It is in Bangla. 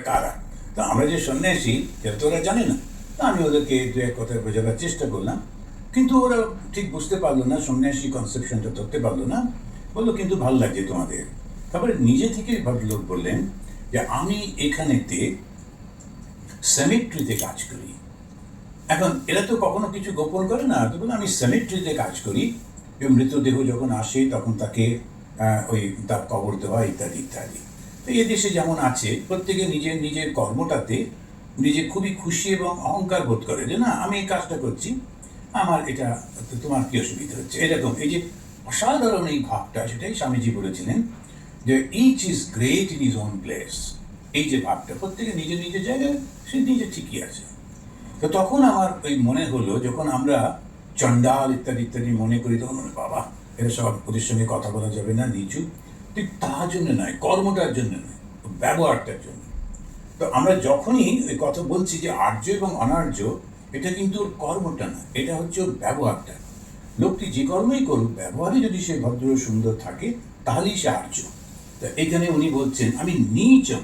কারা? তা আমরা যে সন্ন্যাসী এটা তো ওরা জানে না। তা আমি ওদেরকে দু এক কথা বোঝাবার চেষ্টা করলাম। কিন্তু ওরা ঠিক বুঝতে পারল না, সন্ন্যাসী কনসেপশনটা ধরতে পারল না। বলল, কিন্তু ভালো লাগছে তোমাদের। তারপরে নিজে থেকেই ভদ্রলোক বললেন যে, আমি এখানেতে সেমিট্রিতে কাজ করি। এখন এরা তো কখনো কিছু গোপন করে না, তো বলে আমি সেমিট্রিতে কাজ করি। মৃতদেহ যখন আসে, তখন তাকে ওই তার কবর দেওয়া, ইত্যাদি ইত্যাদি। তো এ দেশে যেমন আছে, প্রত্যেকে নিজের নিজের কর্মটাতে নিজে খুবই খুশি এবং অহংকার বোধ করে যে, না, আমি এই কাজটা করছি। আমার এটা, তোমার কি অসুবিধা হচ্ছে? এরকম এই যে অসাধারণ এই ভাবটা, সেটাই স্বামীজি বলেছিলেন যে each is great in is own place এই যে ভাবটা, প্রত্যেকে নিজের নিজের জায়গায়, সে নিজে ঠিকই আছে। তো তখন আমার ওই মনে হলো, যখন আমরা চণ্ডাল ইত্যাদি ইত্যাদি মনে করি, তখন বাবা, এরা সব ওদের সঙ্গে কথা বলা যাবে না, নিচু। ঠিক তার জন্য নয়, কর্মটার জন্য নয়, ব্যবহারটার জন্য। তো আমরা যখনই ওই কথা বলছি যে আর্য এবং অনার্য, এটা কিন্তু ওর কর্মটা না এটা হচ্ছে ওর ব্যবহারটা। লোকটি যে কর্মই করুক ব্যবহারে যদি সে ভদ্র সুন্দর থাকে, তাহলেই সে আর্য। তা এখানে উনি বলছেন, আমি নিচম।